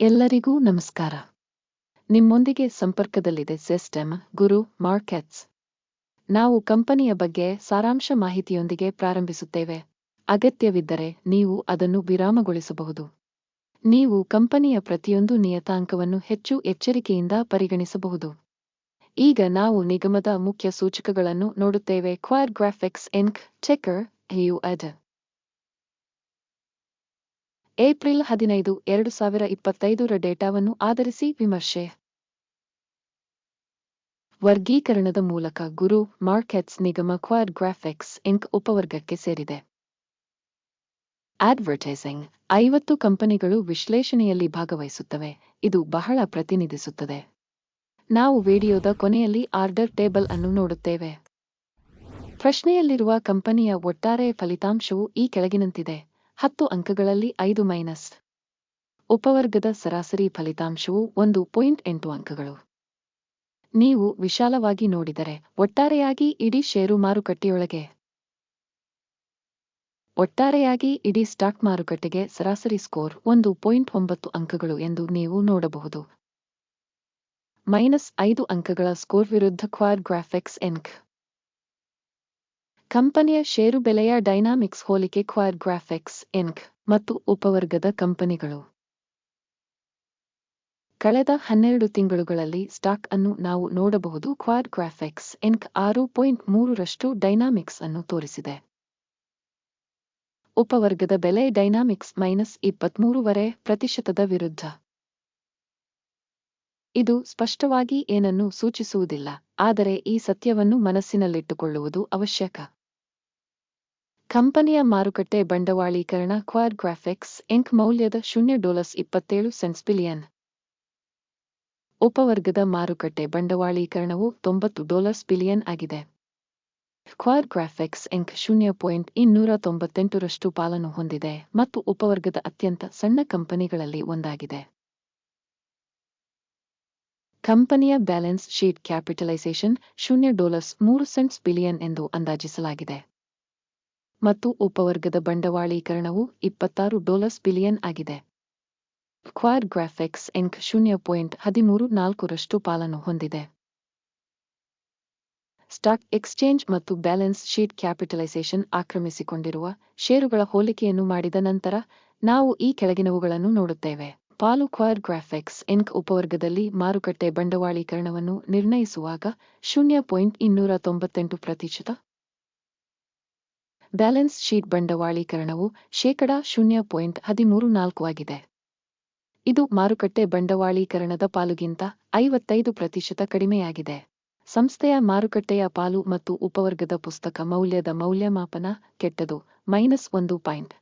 ಎಲ್ಲರಿಗೂ ನಮಸ್ಕಾರ. ನಿಮ್ಮೊಂದಿಗೆ ಸಂಪರ್ಕದಲ್ಲಿದೆ ಸಿಸ್ಟಮ್ ಗುರು ಮಾರ್ಕೆಟ್ಸ್. ನಾವು ಕಂಪನಿಯ ಬಗ್ಗೆ ಸಾರಾಂಶ ಮಾಹಿತಿಯೊಂದಿಗೆ ಪ್ರಾರಂಭಿಸುತ್ತೇವೆ. ಅಗತ್ಯವಿದ್ದರೆ ನೀವು ಅದನ್ನು ವಿರಾಮಗೊಳಿಸಬಹುದು. ನೀವು ಕಂಪನಿಯ ಪ್ರತಿಯೊಂದು ನಿಯತಾಂಕವನ್ನು ಹೆಚ್ಚು ಎಚ್ಚರಿಕೆಯಿಂದ ಪರಿಗಣಿಸಬಹುದು. ಈಗ ನಾವು ನಿಗಮದ ಮುಖ್ಯ ಸೂಚಕಗಳನ್ನು ನೋಡುತ್ತೇವೆ. ಕ್ವಾರ್ ಗ್ರಾಫಿಕ್ಸ್ ಇನ್ಕ್ ಚೆಕರ್ ಯುಎಡ್ ಏಪ್ರಿಲ್ ಹದಿನೈದು, ಎರಡು ಸಾವಿರ ಇಪ್ಪತ್ತೈದರ ಡೇಟಾವನ್ನು ಆಧರಿಸಿ ವಿಮರ್ಶೆ. ವರ್ಗೀಕರಣದ ಮೂಲಕ ಗುರು ಮಾರ್ಕೆಟ್ಸ್ ನಿಗಮ ಕ್ವಾಡ್ ಗ್ರಾಫಿಕ್ಸ್ ಇಂಕ್ ಉಪವರ್ಗಕ್ಕೆ ಸೇರಿದೆ. ಅಡ್ವರ್ಟೈಸಿಂಗ್ ಐವತ್ತು ಕಂಪನಿಗಳು ವಿಶ್ಲೇಷಣೆಯಲ್ಲಿ ಭಾಗವಹಿಸುತ್ತವೆ. ಇದು ಬಹಳ ಪ್ರತಿನಿಧಿಸುತ್ತದೆ. ನಾವು ವಿಡಿಯೋದ ಕೊನೆಯಲ್ಲಿ ಆರ್ಡರ್ ಟೇಬಲ್ ಅನ್ನು ನೋಡುತ್ತೇವೆ. ಪ್ರಶ್ನೆಯಲ್ಲಿರುವ ಕಂಪನಿಯ ಒಟ್ಟಾರೆ ಫಲಿತಾಂಶವು ಈ ಕೆಳಗಿನಂತಿದೆ. ಹತ್ತು ಅಂಕಗಳಲ್ಲಿ ಐದು ಮೈನಸ್. ಉಪವರ್ಗದ ಸರಾಸರಿ ಫಲಿತಾಂಶವು ಒಂದು ಪಾಯಿಂಟ್ ಎಂಟು ಅಂಕಗಳು. ನೀವು ವಿಶಾಲವಾಗಿ ನೋಡಿದರೆ ಒಟ್ಟಾರೆಯಾಗಿ ಇಡೀ ಷೇರು ಮಾರುಕಟ್ಟೆಯೊಳಗೆ. ಒಟ್ಟಾರೆಯಾಗಿ ಇಡೀ ಸ್ಟಾಕ್ ಮಾರುಕಟ್ಟೆಗೆ ಸರಾಸರಿ ಸ್ಕೋರ್ ಒಂದು ಪಾಯಿಂಟ್ ಒಂಬತ್ತು ಅಂಕಗಳು ಎಂದು ನೀವು ನೋಡಬಹುದು. ಮೈನಸ್ ಐದು ಅಂಕಗಳ ಸ್ಕೋರ್ ವಿರುದ್ಧ ಕ್ವಾರ್ ಗ್ರಾಫಿಕ್ಸ್ ಎನ್ಕ್. ಕಂಪನಿಯ ಷೇರು ಬೆಲೆಯ ಡೈನಾಮಿಕ್ಸ್ ಹೋಲಿಕೆ ಕ್ವಾಡ್ ಗ್ರಾಫಿಕ್ಸ್ ಎನ್ಕ್ ಮತ್ತು ಉಪವರ್ಗದ ಕಂಪನಿಗಳು. ಕಳೆದ ಹನ್ನೆರಡು ತಿಂಗಳುಗಳಲ್ಲಿ ಸ್ಟಾಕ್ ಅನ್ನು ನಾವು ನೋಡಬಹುದು. ಕ್ವಾಡ್ ಗ್ರಾಫಿಕ್ಸ್, ಇನ್ಕ್ ಆರು ಪಾಯಿಂಟ್ ಮೂರರಷ್ಟು ಡೈನಾಮಿಕ್ಸ್ ಅನ್ನು ತೋರಿಸಿದೆ. ಉಪವರ್ಗದ ಬೆಲೆ ಡೈನಾಮಿಕ್ಸ್ ಮೈನಸ್ ಇಪ್ಪತ್ಮೂರುವರೆ ಪ್ರತಿಶತದ ವಿರುದ್ಧ. ಇದು ಸ್ಪಷ್ಟವಾಗಿ ಏನನ್ನೂ ಸೂಚಿಸುವುದಿಲ್ಲ, ಆದರೆ ಈ ಸತ್ಯವನ್ನು ಮನಸ್ಸಿನಲ್ಲಿಟ್ಟುಕೊಳ್ಳುವುದು ಅವಶ್ಯಕ. ಕಂಪನಿಯ ಮಾರುಕಟ್ಟೆ ಬಂಡವಾಳೀಕರಣ ಕ್ವಾಡ್ ಗ್ರಾಫಿಕ್ಸ್ ಇಂಕ್ ಮೌಲ್ಯದ ಶೂನ್ಯ ಡಾಲರ್ಸ್ ಇಪ್ಪತ್ತೇಳು ಸೆನ್ಸ್ ಬಿಲಿಯನ್. ಉಪವರ್ಗದ ಮಾರುಕಟ್ಟೆ ಬಂಡವಾಳೀಕರಣವು ತೊಂಬತ್ತು ಡಾಲರ್ಸ್ ಬಿಲಿಯನ್ ಆಗಿದೆ. ಕ್ವಾರ್ ಗ್ರಾಫಿಕ್ಸ್ ಇಂಕ್ ಶೂನ್ಯ ಪಾಯಿಂಟ್ ಇನ್ನೂರ ತೊಂಬತ್ತೆಂಟರಷ್ಟು ಪಾಲನ್ನು ಹೊಂದಿದೆ ಮತ್ತು ಉಪವರ್ಗದ ಅತ್ಯಂತ ಸಣ್ಣ ಕಂಪನಿಗಳಲ್ಲಿ ಒಂದಾಗಿದೆ. ಕಂಪನಿಯ ಬ್ಯಾಲೆನ್ಸ್ ಶೀಟ್ ಕ್ಯಾಪಿಟಲೈಸೇಷನ್ ಶೂನ್ಯ ಡಾಲರ್ಸ್ ಮೂರು ಸೆಂಟ್ಸ್ ಬಿಲಿಯನ್ ಎಂದು ಅಂದಾಜಿಸಲಾಗಿದೆ. ಮತ್ತು ಉಪವರ್ಗದ ಬಂಡವಾಳೀಕರಣವು ಇಪ್ಪತ್ತಾರು ಡಾಲರ್ಸ್ ಬಿಲಿಯನ್ ಆಗಿದೆ. ಕ್ವಾರ್ ಗ್ರಾಫಿಕ್ಸ್ ಇಂಕ್ ಶೂನ್ಯ ಪಾಯಿಂಟ್ ಹದಿಮೂರು ನಾಲ್ಕರಷ್ಟು ಪಾಲನ್ನು ಹೊಂದಿದೆ. ಸ್ಟಾಕ್ ಎಕ್ಸ್ಚೇಂಜ್ ಮತ್ತು ಬ್ಯಾಲೆನ್ಸ್ ಶೀಟ್ ಕ್ಯಾಪಿಟಲೈಸೇಷನ್ ಆಕ್ರಮಿಸಿಕೊಂಡಿರುವ ಷೇರುಗಳ ಹೋಲಿಕೆಯನ್ನು ಮಾಡಿದ ನಂತರ ನಾವು ಈ ಕೆಳಗಿನವುಗಳನ್ನು ನೋಡುತ್ತೇವೆ. ಪಾಲು ಕ್ವಾರ್ ಗ್ರಾಫಿಕ್ಸ್ ಇನ್ಕ್ ಉಪವರ್ಗದಲ್ಲಿ ಮಾರುಕಟ್ಟೆ ಬಂಡವಾಳೀಕರಣವನ್ನು ನಿರ್ಣಯಿಸುವಾಗ ಶೂನ್ಯ ಪಾಯಿಂಟ್ ಇನ್ನೂರ ತೊಂಬತ್ತೆಂಟು ಪ್ರತಿಶತ ಬ್ಯಾಲೆನ್ಸ್ ಶೀಟ್ ಬಂಡವಾಳೀಕರಣವು ಶೇಕಡಾ ಶೂನ್ಯ ಪಾಯಿಂಟ್ ಹದಿಮೂರು ನಾಲ್ಕು ಆಗಿದೆ. ಇದು ಮಾರುಕಟ್ಟೆ ಬಂಡವಾಳೀಕರಣದ ಪಾಲುಗಿಂತ ಐವತ್ತೈದು ಪ್ರತಿಶತ ಕಡಿಮೆಯಾಗಿದೆ. ಸಂಸ್ಥೆಯ ಮಾರುಕಟ್ಟೆಯ ಪಾಲು ಮತ್ತು ಉಪವರ್ಗದ ಪುಸ್ತಕ ಮೌಲ್ಯದ ಮೌಲ್ಯಮಾಪನ ಕೆಟ್ಟದು, ಮೈನಸ್ ಒಂದು ಪಾಯಿಂಟ್.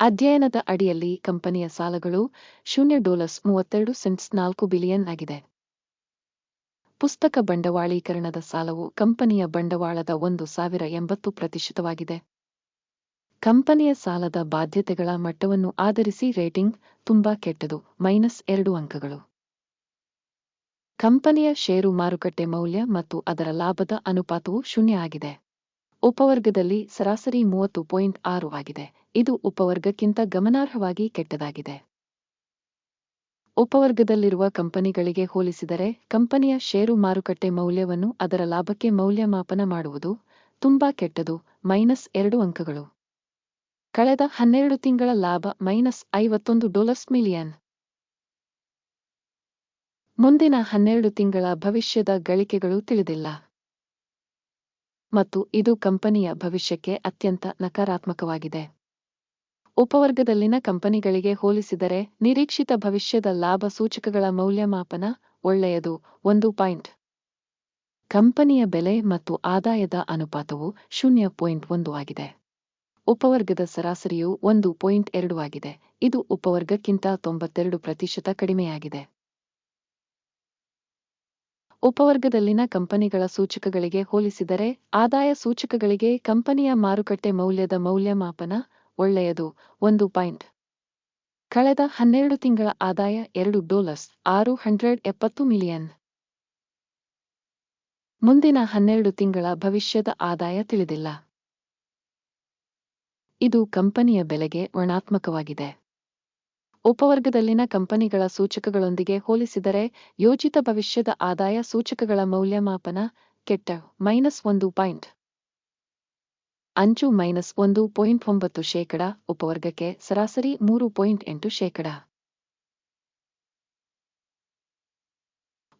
ಅಧ್ಯಯನದ ಅಡಿಯಲ್ಲಿ ಕಂಪನಿಯ ಸಾಲಗಳು ಶೂನ್ಯ ಡಾಲರ್ಸ್ ಮೂವತ್ತೆರಡು ಸೆಂಟ್ಸ್ ನಾಲ್ಕು ಬಿಲಿಯನ್ ಆಗಿದೆ. ಪುಸ್ತಕ ಬಂಡವಾಳೀಕರಣದ ಸಾಲವು ಕಂಪನಿಯ ಬಂಡವಾಳದ ಒಂದು ಸಾವಿರ ಎಂಬತ್ತು ಪ್ರತಿಶತವಾಗಿದೆ. ಕಂಪನಿಯ ಸಾಲದ ಬಾಧ್ಯತೆಗಳ ಮಟ್ಟವನ್ನು ಆಧರಿಸಿ ರೇಟಿಂಗ್ ತುಂಬಾ ಕೆಟ್ಟದು, ಮೈನಸ್ ಎರಡು ಅಂಕಗಳು. ಕಂಪನಿಯ ಷೇರು ಮಾರುಕಟ್ಟೆ ಮೌಲ್ಯ ಮತ್ತು ಅದರ ಲಾಭದ ಅನುಪಾತವು ಶೂನ್ಯ ಆಗಿದೆ. ಉಪವರ್ಗದಲ್ಲಿ ಸರಾಸರಿ ಮೂವತ್ತು ಪಾಯಿಂಟ್ ಆರು ಆಗಿದೆ. ಇದು ಉಪವರ್ಗಕ್ಕಿಂತ ಗಮನಾರ್ಹವಾಗಿ ಕೆಟ್ಟದಾಗಿದೆ. ಉಪವರ್ಗದಲ್ಲಿರುವ ಕಂಪನಿಗಳಿಗೆ ಹೋಲಿಸಿದರೆ, ಕಂಪನಿಯ ಷೇರು ಮಾರುಕಟ್ಟೆ ಮೌಲ್ಯವನ್ನು ಅದರ ಲಾಭಕ್ಕೆ ಮೌಲ್ಯಮಾಪನ ಮಾಡುವುದು ತುಂಬಾ ಕೆಟ್ಟದು, ಮೈನಸ್ ಎರಡು ಅಂಕಗಳು. ಕಳೆದ ಹನ್ನೆರಡು ತಿಂಗಳ ಲಾಭ ಮೈನಸ್ ಐವತ್ತೊಂದು ಡಾಲರ್ಸ್ ಮಿಲಿಯನ್. ಮುಂದಿನ ಹನ್ನೆರಡು ತಿಂಗಳ ಭವಿಷ್ಯದ ಗಳಿಕೆಗಳು ತಿಳಿದಿಲ್ಲ. ಮತ್ತು ಇದು ಕಂಪನಿಯ ಭವಿಷ್ಯಕ್ಕೆ ಅತ್ಯಂತ ನಕಾರಾತ್ಮಕವಾಗಿದೆ. ಉಪವರ್ಗದಲ್ಲಿನ ಕಂಪನಿಗಳಿಗೆ ಹೋಲಿಸಿದರೆ ನಿರೀಕ್ಷಿತ ಭವಿಷ್ಯದ ಲಾಭ ಸೂಚಕಗಳ ಮೌಲ್ಯಮಾಪನ ಒಳ್ಳೆಯದು. ಒಂದು ಪಾಯಿಂಟ್. ಕಂಪನಿಯ ಬೆಲೆ ಮತ್ತು ಆದಾಯದ ಅನುಪಾತವು ಶೂನ್ಯ ಪಾಯಿಂಟ್ ಒಂದು ಆಗಿದೆ. ಉಪವರ್ಗದ ಸರಾಸರಿಯು ಒಂದು ಪಾಯಿಂಟ್ ಎರಡು ಆಗಿದೆ. ಇದು ಉಪವರ್ಗಕ್ಕಿಂತ ತೊಂಬತ್ತೆರಡು ಪ್ರತಿಶತ ಕಡಿಮೆಯಾಗಿದೆ. ಉಪವರ್ಗದಲ್ಲಿನ ಕಂಪನಿಗಳ ಸೂಚಕಗಳಿಗೆ ಹೋಲಿಸಿದರೆ ಆದಾಯ ಸೂಚಕಗಳಿಗೆ ಕಂಪನಿಯ ಮಾರುಕಟ್ಟೆ ಮೌಲ್ಯದ ಮೌಲ್ಯಮಾಪನ ಒಳ್ಳೆಯದು. ಒಂದು ಪಾಯಿಂಟ್. ಕಳೆದ ಹನ್ನೆರಡು ತಿಂಗಳ ಆದಾಯ ಎರಡು ಡಾಲರ್ಸ್, ಆರು ಹಂಡ್ರೆಡ್ ಎಪ್ಪತ್ತು ಮಿಲಿಯನ್. ಮುಂದಿನ ಹನ್ನೆರಡು ತಿಂಗಳ ಭವಿಷ್ಯದ ಆದಾಯ ತಿಳಿದಿಲ್ಲ. ಇದು ಕಂಪನಿಯ ಬೆಲೆಗೆ ಋಣಾತ್ಮಕವಾಗಿದೆ. ಉಪವರ್ಗದಲ್ಲಿನ ಕಂಪನಿಗಳ ಸೂಚಕಗಳೊಂದಿಗೆ ಹೋಲಿಸಿದರೆ, ಯೋಜಿತ ಭವಿಷ್ಯದ ಆದಾಯ ಸೂಚಕಗಳ ಮೌಲ್ಯಮಾಪನ ಕೆಟ್ಟ, ಮೈನಸ್ ಒಂದು ಪಾಯಿಂಟ್. ಅಂಚು ಮೈನಸ್ ಒಂದು ಪಾಯಿಂಟ್ ಒಂಬತ್ತು ಶೇಕಡ, ಉಪವರ್ಗಕ್ಕೆ ಸರಾಸರಿ ಮೂರು ಪಾಯಿಂಟ್ ಎಂಟು ಶೇಕಡ.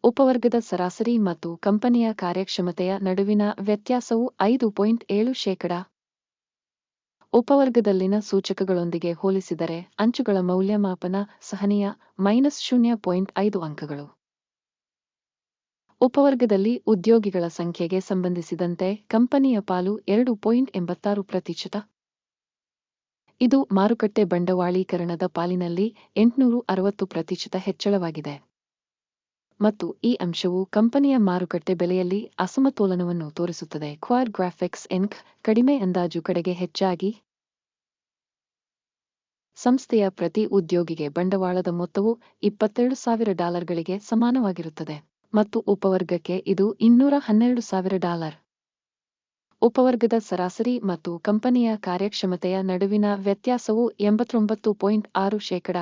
ಉಪವರ್ಗದ ಸರಾಸರಿ ಮತ್ತು ಕಂಪನಿಯ ಕಾರ್ಯಕ್ಷಮತೆಯ ನಡುವಿನ ವ್ಯತ್ಯಾಸವು ಐದು ಪಾಯಿಂಟ್ ಏಳು ಶೇಕಡ. ಉಪವರ್ಗದಲ್ಲಿನ ಸೂಚಕಗಳೊಂದಿಗೆ ಹೋಲಿಸಿದರೆ ಅಂಚುಗಳ ಮೌಲ್ಯಮಾಪನ ಸಹನೀಯ ಮೈನಸ್ ಶೂನ್ಯ ಪಾಯಿಂಟ್ ಐದು ಅಂಕಗಳು. ಉಪವರ್ಗದಲ್ಲಿ ಉದ್ಯೋಗಿಗಳ ಸಂಖ್ಯೆಗೆ ಸಂಬಂಧಿಸಿದಂತೆ ಕಂಪನಿಯ ಪಾಲು ಎರಡು ಪಾಯಿಂಟ್ ಎಂಬತ್ತಾರು ಪ್ರತಿಶತ. ಇದು ಮಾರುಕಟ್ಟೆ ಬಂಡವಾಳೀಕರಣದ ಪಾಲಿನಲ್ಲಿ ಎಂಟುನೂರು ಅರವತ್ತು ಪ್ರತಿಶತ ಹೆಚ್ಚಳವಾಗಿದೆ. ಮತ್ತು ಈ ಅಂಶವು ಕಂಪನಿಯ ಮಾರುಕಟ್ಟೆ ಬೆಲೆಯಲ್ಲಿ ಅಸಮತೋಲನವನ್ನು ತೋರಿಸುತ್ತದೆ. ಕ್ವಾರ್ ಗ್ರಾಫಿಕ್ಸ್ ಎನ್ಕ್ ಕಡಿಮೆ ಅಂದಾಜು ಕಡೆಗೆ ಹೆಚ್ಚಾಗಿ ಸಂಸ್ಥೆಯ ಪ್ರತಿ ಉದ್ಯೋಗಿಗೆ ಬಂಡವಾಳದ ಮೊತ್ತವು ಇಪ್ಪತ್ತೆರಡು ಸಾವಿರ ಡಾಲರ್ಗಳಿಗೆ ಸಮಾನವಾಗಿರುತ್ತದೆ. ಮತ್ತು ಉಪವರ್ಗಕ್ಕೆ ಇದು ಇನ್ನೂರ ಹನ್ನೆರಡು ಸಾವಿರ ಡಾಲರ್. ಉಪವರ್ಗದ ಸರಾಸರಿ ಮತ್ತು ಕಂಪನಿಯ ಕಾರ್ಯಕ್ಷಮತೆಯ ನಡುವಿನ ವ್ಯತ್ಯಾಸವು ಎಂಬತ್ತೊಂಬತ್ತು ಪಾಯಿಂಟ್ ಆರು ಶೇಕಡ.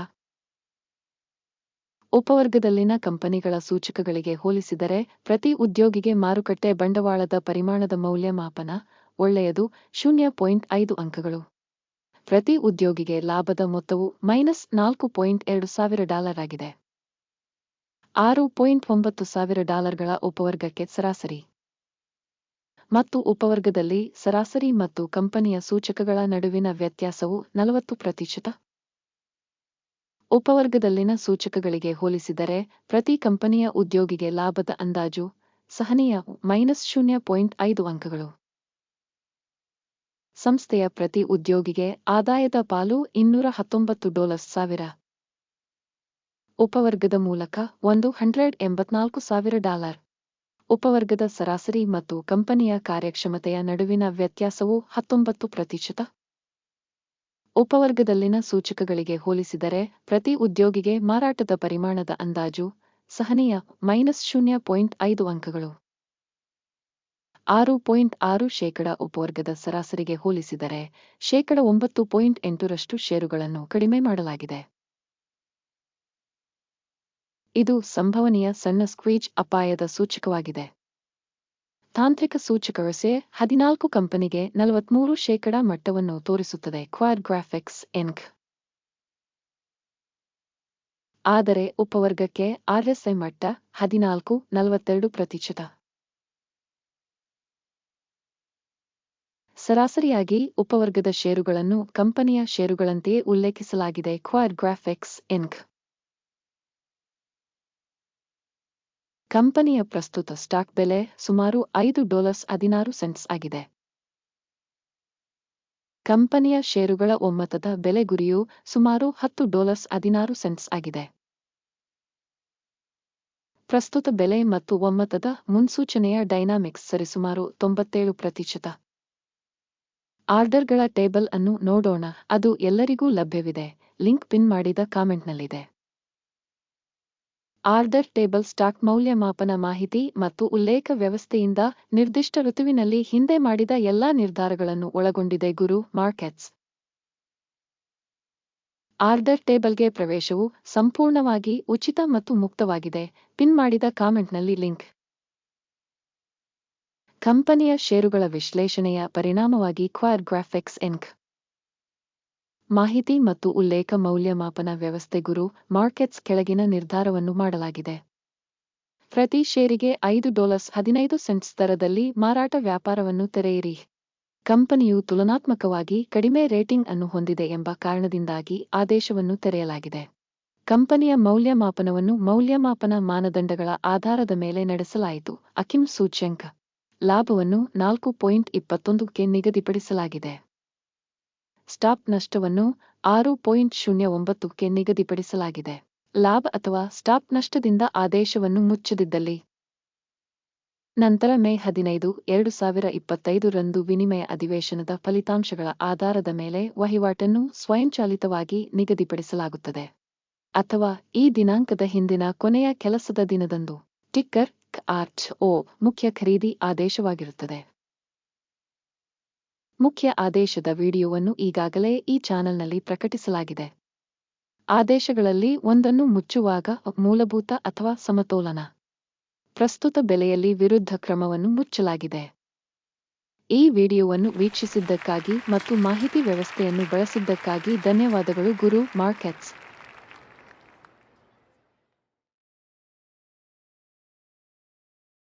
ಉಪವರ್ಗದಲ್ಲಿನ ಕಂಪನಿಗಳ ಸೂಚಕಗಳಿಗೆ ಹೋಲಿಸಿದರೆ ಪ್ರತಿ ಉದ್ಯೋಗಿಗೆ ಮಾರುಕಟ್ಟೆ ಬಂಡವಾಳದ ಪರಿಮಾಣದ ಮೌಲ್ಯಮಾಪನ ಒಳ್ಳೆಯದು ಶೂನ್ಯ ಪಾಯಿಂಟ್ ಐದು ಅಂಕಗಳು. ಪ್ರತಿ ಉದ್ಯೋಗಿಗೆ ಲಾಭದ ಮೊತ್ತವು ಮೈನಸ್ ನಾಲ್ಕು ಪಾಯಿಂಟ್ ಎರಡು ಸಾವಿರ ಡಾಲರ್ ಆಗಿದೆ. ಆರು ಪಾಯಿಂಟ್ ಒಂಬತ್ತು ಸಾವಿರ ಡಾಲರ್ಗಳ ಉಪವರ್ಗಕ್ಕೆ ಸರಾಸರಿ. ಮತ್ತು ಉಪವರ್ಗದಲ್ಲಿ ಸರಾಸರಿ ಮತ್ತು ಕಂಪನಿಯ ಸೂಚಕಗಳ ನಡುವಿನ ವ್ಯತ್ಯಾಸವು ನಲವತ್ತು ಪ್ರತಿಶತ. ಉಪವರ್ಗದಲ್ಲಿನ ಸೂಚಕಗಳಿಗೆ ಹೋಲಿಸಿದರೆ ಪ್ರತಿ ಕಂಪನಿಯ ಉದ್ಯೋಗಿಗೆ ಲಾಭದ ಅಂದಾಜು ಸಹನೀಯ ಮೈನಸ್ ಶೂನ್ಯ ಪಾಯಿಂಟ್ ಐದು ಅಂಕಗಳು. ಸಂಸ್ಥೆಯ ಪ್ರತಿ ಉದ್ಯೋಗಿಗೆ ಆದಾಯದ ಪಾಲು ಇನ್ನೂರ ಹತ್ತೊಂಬತ್ತು ಡಾಲರ್ಸ್ ಸಾವಿರ. ಉಪವರ್ಗದ ಮೂಲಕ ಒಂದು ಹಂಡ್ರೆಡ್ ಎಂಬತ್ನಾಲ್ಕು ಸಾವಿರ ಡಾಲರ್. ಉಪವರ್ಗದ ಸರಾಸರಿ ಮತ್ತು ಕಂಪನಿಯ ಕಾರ್ಯಕ್ಷಮತೆಯ ನಡುವಿನ ವ್ಯತ್ಯಾಸವು ಹತ್ತೊಂಬತ್ತು ಪ್ರತಿಶತ. ಉಪವರ್ಗದಲ್ಲಿನ ಸೂಚಕಗಳಿಗೆ ಹೋಲಿಸಿದರೆ ಪ್ರತಿ ಉದ್ಯೋಗಿಗೆ ಮಾರಾಟದ ಪರಿಮಾಣದ ಅಂದಾಜು ಸಹನೀಯ ಮೈನಸ್ ಶೂನ್ಯ ಪಾಯಿಂಟ್ ಐದು ಅಂಕಗಳು. ಆರು ಪಾಯಿಂಟ್ ಆರು ಶೇಕಡ ಉಪವರ್ಗದ ಸರಾಸರಿಗೆ ಹೋಲಿಸಿದರೆ ಶೇಕಡ ಒಂಬತ್ತು ಪಾಯಿಂಟ್ ಎಂಟರಷ್ಟು ಷೇರುಗಳನ್ನು ಕಡಿಮೆ ಮಾಡಲಾಗಿದೆ. ಇದು ಸಂಭವನೀಯ ಸಣ್ಣ ಸ್ಕ್ವೀಜ್ ಅಪಾಯದ ಸೂಚಕವಾಗಿದೆ. ತಾಂತ್ರಿಕ ಸೂಚಕವಸೆ ಹದಿನಾಲ್ಕು ಕಂಪನಿಗೆ ನಲವತ್ಮೂರು ಶೇಕಡಾ ಮಟ್ಟವನ್ನು ತೋರಿಸುತ್ತದೆ ಕ್ವಾಡ್ ಗ್ರಾಫಿಕ್ಸ್ ಎನ್ಕ್ ಆದರೆ ಉಪವರ್ಗಕ್ಕೆ ಆರ್ಎಸ್ಐ ಮಟ್ಟ ಹದಿನಾಲ್ಕು, ನಲವತ್ತೆರಡು ಪ್ರತಿಶತ. ಸರಾಸರಿಯಾಗಿ ಉಪವರ್ಗದ ಷೇರುಗಳನ್ನು ಕಂಪನಿಯ ಷೇರುಗಳಂತೆಯೇ ಉಲ್ಲೇಖಿಸಲಾಗಿದೆ ಕ್ವಾಡ್ ಗ್ರಾಫಿಕ್ಸ್ ಎನ್ಕ್ ಕಂಪನಿಯ ಪ್ರಸ್ತುತ ಸ್ಟಾಕ್ ಬೆಲೆ ಸುಮಾರು ಐದು ಡಾಲರ್ಸ್ ಹದಿನಾರು ಸೆಂಟ್ಸ್ ಆಗಿದೆ. ಕಂಪನಿಯ ಷೇರುಗಳ ಒಮ್ಮತದ ಬೆಲೆ ಗುರಿಯು ಸುಮಾರು ಹತ್ತು ಡಾಲರ್ಸ್ ಹದಿನಾರು ಸೆಂಟ್ಸ್ ಆಗಿದೆ. ಪ್ರಸ್ತುತ ಬೆಲೆ ಮತ್ತು ಒಮ್ಮತದ ಮುನ್ಸೂಚನೆಯ ಡೈನಾಮಿಕ್ಸ್ ಸರಿಸುಮಾರು ತೊಂಬತ್ತೇಳು ಪ್ರತಿಶತ. ಆರ್ಡರ್ಗಳ ಟೇಬಲ್ ಅನ್ನು ನೋಡೋಣ, ಅದು ಎಲ್ಲರಿಗೂ ಲಭ್ಯವಿದೆ, ಲಿಂಕ್ ಪಿನ್ ಮಾಡಿದ ಕಾಮೆಂಟ್ನಲ್ಲಿದೆ. ಆರ್ಡರ್ ಟೇಬಲ್ ಸ್ಟಾಕ್ ಮೌಲ್ಯಮಾಪನ ಮಾಹಿತಿ ಮತ್ತು ಉಲ್ಲೇಖ ವ್ಯವಸ್ಥೆಯಿಂದ ನಿರ್ದಿಷ್ಟ ಋತುವಿನಲ್ಲಿ ಹಿಂದೆ ಮಾಡಿದ ಎಲ್ಲಾ ನಿರ್ಧಾರಗಳನ್ನು ಒಳಗೊಂಡಿದೆ ಗುರು ಮಾರ್ಕೆಟ್ಸ್. ಆರ್ಡರ್ ಟೇಬಲ್ಗೆ ಪ್ರವೇಶವು ಸಂಪೂರ್ಣವಾಗಿ ಉಚಿತ ಮತ್ತು ಮುಕ್ತವಾಗಿದೆ. ಪಿನ್ ಮಾಡಿದ ಕಾಮೆಂಟ್ನಲ್ಲಿ ಲಿಂಕ್. ಕಂಪನಿಯ ಷೇರುಗಳ ವಿಶ್ಲೇಷಣೆಯ ಪರಿಣಾಮವಾಗಿ ಕ್ವಾರ್ ಗ್ರಾಫಿಕ್ಸ್ ಎನ್ಕ್ ಮಾಹಿತಿ ಮತ್ತು ಉಲ್ಲೇಖ ಮೌಲ್ಯಮಾಪನ ವ್ಯವಸ್ಥೆ ಗುರು ಮಾರ್ಕೆಟ್ಸ್ ಕೆಳಗಿನ ನಿರ್ಧಾರವನ್ನು ಮಾಡಲಾಗಿದೆ. ಪ್ರತಿ ಷೇರಿಗೆ ಐದು ಡಾಲರ್ಸ್ ಹದಿನೈದು ಸೆಂಟ್ಸ್ ದರದಲ್ಲಿ ಮಾರಾಟ ವ್ಯಾಪಾರವನ್ನು ತೆರೆಯಿರಿ. ಕಂಪನಿಯು ತುಲನಾತ್ಮಕವಾಗಿ ಕಡಿಮೆ ರೇಟಿಂಗ್ ಅನ್ನು ಹೊಂದಿದೆ ಎಂಬ ಕಾರಣದಿಂದಾಗಿ ಆದೇಶವನ್ನು ತೆರೆಯಲಾಗಿದೆ. ಕಂಪನಿಯ ಮೌಲ್ಯಮಾಪನವನ್ನು ಮೌಲ್ಯಮಾಪನ ಮಾನದಂಡಗಳ ಆಧಾರದ ಮೇಲೆ ನಡೆಸಲಾಯಿತು, ಅಕಿಮ್ ಸೂಚ್ಯಂಕ. ಲಾಭವನ್ನು ನಾಲ್ಕು ಪಾಯಿಂಟ್ ಇಪ್ಪತ್ತೊಂದಕ್ಕೆ ನಿಗದಿಪಡಿಸಲಾಗಿದೆ. ಸ್ಟಾಪ್ ನಷ್ಟವನ್ನು ಆರು ಪಾಯಿಂಟ್ ಶೂನ್ಯ ಒಂಬತ್ತಕ್ಕೆ ನಿಗದಿಪಡಿಸಲಾಗಿದೆ. ಲಾಭ ಅಥವಾ ಸ್ಟಾಪ್ ನಷ್ಟದಿಂದ ಆದೇಶವನ್ನು ಮುಚ್ಚದಿದ್ದಲ್ಲಿ. ನಂತರ ಮೇ ಹದಿನೈದು, ಎರಡು ಸಾವಿರ ಇಪ್ಪತ್ತೈದು ರಂದು ವಿನಿಮಯ ಅಧಿವೇಶನದ ಫಲಿತಾಂಶಗಳ ಆಧಾರದ ಮೇಲೆ ವಹಿವಾಟನ್ನು ಸ್ವಯಂಚಾಲಿತವಾಗಿ ನಿಗದಿಪಡಿಸಲಾಗುತ್ತದೆ. ಅಥವಾ ಈ ದಿನಾಂಕದ ಹಿಂದಿನ ಕೊನೆಯ ಕೆಲಸದ ದಿನದಂದು. ಟಿಕ್ಕರ್ ಆರ್ಟ್ ಓ, ಮುಖ್ಯ ಖರೀದಿ ಆದೇಶವಾಗಿರುತ್ತದೆ. ಮುಖ್ಯ ಆದೇಶದ ವಿಡಿಯೋವನ್ನು ಈಗಾಗಲೇ ಈ ಚಾನೆಲ್ನಲ್ಲಿ ಪ್ರಕಟಿಸಲಾಗಿದೆ. ಆದೇಶಗಳಲ್ಲಿ ಒಂದನ್ನು ಮುಚ್ಚುವಾಗ ಮೂಲಭೂತ ಅಥವಾ ಸಮತೋಲನ. ಪ್ರಸ್ತುತ ಬೆಲೆಯಲ್ಲಿ ವಿರುದ್ಧ ಕ್ರಮವನ್ನು ಮುಚ್ಚಲಾಗಿದೆ. ಈ ವಿಡಿಯೋವನ್ನು ವೀಕ್ಷಿಸಿದ್ದಕ್ಕಾಗಿ ಮತ್ತು ಮಾಹಿತಿ ವ್ಯವಸ್ಥೆಯನ್ನು ಬಳಸಿದ್ದಕ್ಕಾಗಿ ಧನ್ಯವಾದಗಳು ಗುರು ಮಾರ್ಕೆಟ್ಸ್.